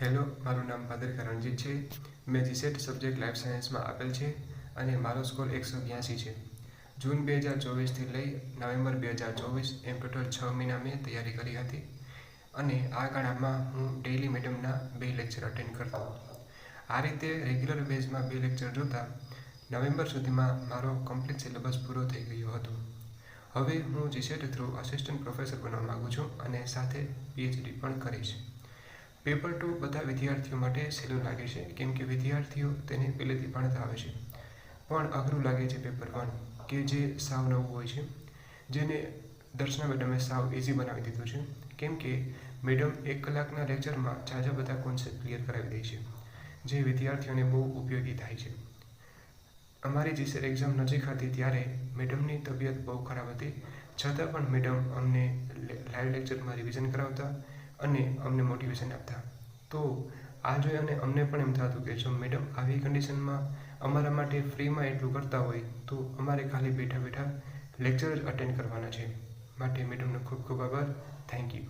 Hello મારું નામ ભાદરકા રણજીત છે. મેં જીસેટ સબ્જેક્ટ લાઈફ સાયન્સમાં આપેલ છે અને મારો સ્કોર એકસો બ્યાસી છે. જૂન બે હજાર ચોવીસથી લઈ નવેમ્બર બે હજાર ચોવીસ એમ ટોટલ છ મહિના મેં તૈયારી કરી હતી અને આ ગાળામાં હું ડેઇલી મેડમના બે લેક્ચર અટેન્ડ કરતો આ રીતે રેગ્યુલર બેઝમાં બે લેક્ચર જોતા નવેમ્બર સુધીમાં મારો કમ્પ્લીટ સિલેબસ પૂરો થઈ ગયો હતો. હવે હું જીસેટ થ્રુ આસિસ્ટન્ટ પ્રોફેસર બનવા માગું છું અને સાથે પીએચડી પણ કરીશ. પેપર ટુ બધા વિદ્યાર્થીઓ માટે સહેલું લાગે છે, કેમ કે વિદ્યાર્થીઓ તેને પહેલેથી ભણતા આવે છે. પણ અઘરું લાગે છે પેપર વન કે જે સાવ નવું હોય છે. જેને દર્શના મેડમે સાવ ઇઝી બનાવી દીધું છે, કેમ કે મેડમ એક કલાકના લેક્ચરમાં ઝાઝા બધા કોન્સેપ્ટ ક્લિયર કરાવી દે છે, જે વિદ્યાર્થીઓને બહુ ઉપયોગી થાય છે. અમારી જીસેર એક્ઝામ નજીક હતી ત્યારે મેડમની તબિયત બહુ ખરાબ હતી. છતાં પણ મેડમ અમને લાઈવ લેક્ચરમાં રિવિઝન કરાવતા અને અમને મોટિવેશન આપતા. તો આ જોઈ અને અમને પણ એમ થતું કે જો મેડમ આવી કન્ડિશનમાં અમારા માટે ફ્રીમાં એટલું કરતા હોય, તો અમારે ખાલી બેઠા બેઠા લેક્ચર જ અટેન્ડ કરવાના છે. માટે મેડમનો ખૂબ ખૂબ આભાર. Thank you